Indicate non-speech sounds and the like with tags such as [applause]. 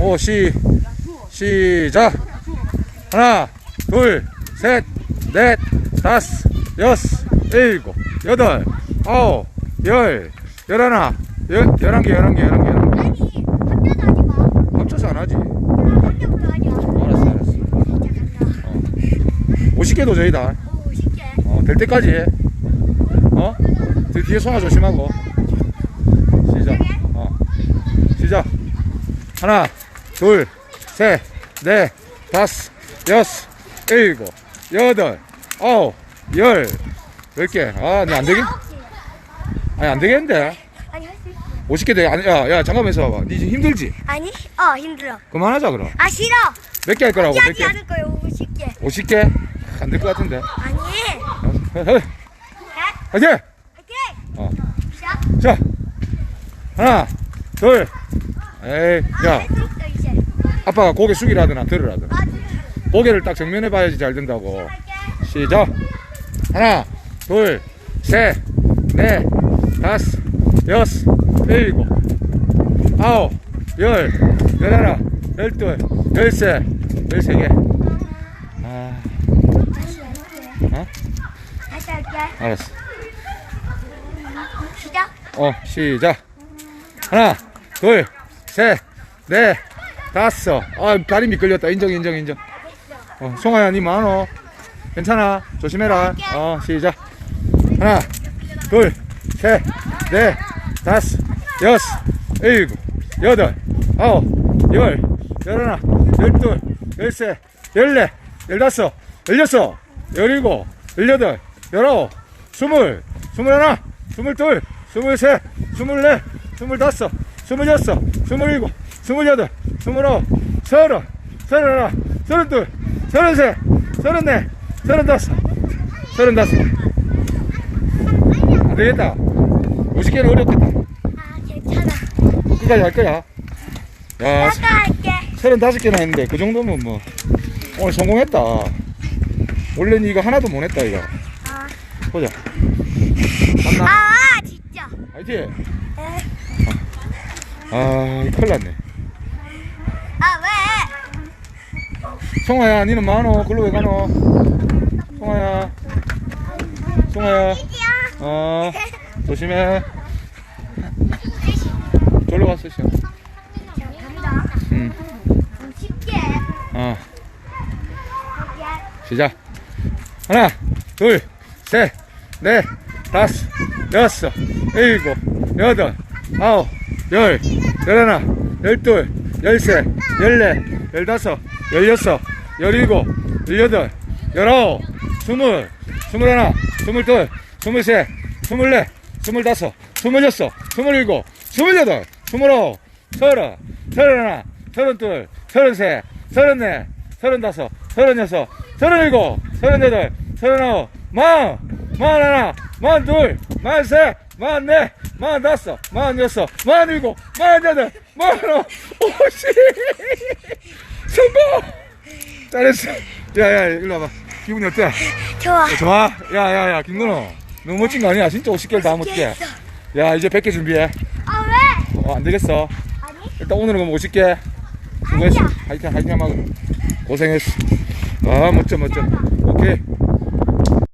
오, 시, 시작. 하나, 둘, 셋, 넷, 다섯, 여섯, 일곱, 여덟, 아홉, 열, 열하나, 열, 열한 개, 열한 개, 열한 개, 열한 개. 아니 합쳐도 하지 마. 합쳐서 안 하지. 합쳐부터 하자. 알았어, 알았어. 시작한다. 50개 도저히다. 오 쉽게. 어, 될 때까지 해. 어? 그 뒤에 송아 조심하고. 시작. 어. 시작. 하나, 둘, 셋, 넷, 다섯, 여섯, 일곱, 여덟, 아홉, 열, 열 개. 아, 니안 되겠, 아홉 개. 아니, 안 되겠는데? 아니 할 수 있어. 50개 돼. 아니, 야, 야, 잠깐만 있어 봐봐. 니 지금 힘들지? 아니 어 힘들어. 그만하자, 그럼. 아 싫어. 몇 개 할 거라고, 몇 하지 개? 않을 거예요. 50개. 50개? 안 될 것 같은데. 아니. 화이팅! 오케이. 어. 시작. 자, 하나, 둘, 에이, 야, 할수 있어. 아빠가 고개 숙이라더나 들으라더나. 아 지금 고개를 딱 정면에 봐야지 잘 된다고. 시작. 하나, 둘, 셋, 넷, 다섯, 여섯, 일곱, 아홉, 열, 열하나, 열둘, 열셋, 열세 개. 아. 어? 알았어. 시작. 어, 시작. 하나, 둘, 셋, 넷, 다섯. 아, 다리 미끌렸다. 인정, 인정, 인정. 어, 송아야, 니 많어. 괜찮아. 조심해라. 어, 시작. 하나, 둘, 셋, 넷, 다섯, 여섯, 일곱, 여덟, 아홉, 열, 열하나, 열둘, 열셋, 열넷, 열다섯, 열여섯, 열일곱, 열여덟, 열아홉, 스물, 스물하나, 스물둘, 스물셋, 스물넷, 스물다섯, 스물여섯, 스물일곱, 스물여덟, 스물아홉, 서른, 서른하나, 서른둘, 서른셋, 서른넷, 서른다섯, 서른다섯. 안 되겠다. 50개는 어렵겠다. 아 괜찮아. 끝까지 할 거야. 야, 아까 할게. 35개나 했는데 그 정도면 뭐 오늘 성공했다. 원래는 이거 하나도 못 했다 이거. 아. 보자. 맞나? 아 진짜. 화이팅! 에. 아, 큰일 났네. 아 왜? 송아야, 니는 많어. 글로 왜 가노? 송아야. 송아야. 어, 조심해. 졸로 갔어, 시험. 응. 좀 쉽게. 어. 시작. 하나, 둘, 셋, 넷, 다섯, 여섯, 일곱, 여덟, 아홉, 열, 열하나, 열둘, 열셋, 열넷, 열다섯, 열여섯, 열일곱, 열여덟, 열아홉, 스물, 스물하나, 스물둘, 스물셋, 스물넷, 스물다섯, 스물여섯, 스물일곱, 스물여덟, 스물아홉, 서른, 서른하나, 서른둘, 서른셋, 서른넷, 서른다섯, 서른여섯, 서른일곱, 서른여덟, 서른아홉, 마흔, 마흔하나, 마흔둘, 마흔셋, 마흔넷, 마흔다섯, 마흔여섯, 마흔일곱, 마흔여덟, 마흔아홉, [laughs] 오십! 잘했어. 야, 야, 일로 와봐. 기분이 어때? 좋아. 좋아? 야, 야, 야, 김근호. 너무 멋진 거 아니야? 진짜 50개를 다. 했어. 야, 이제 100개 준비해. 아 왜? 어, 안 되겠어. 아니. 일단 오늘은 그럼 50개. 수고했어. 아니야. 하여튼, 하여튼, 하고 고생했어. 아, 멋져, 멋져. 오케이.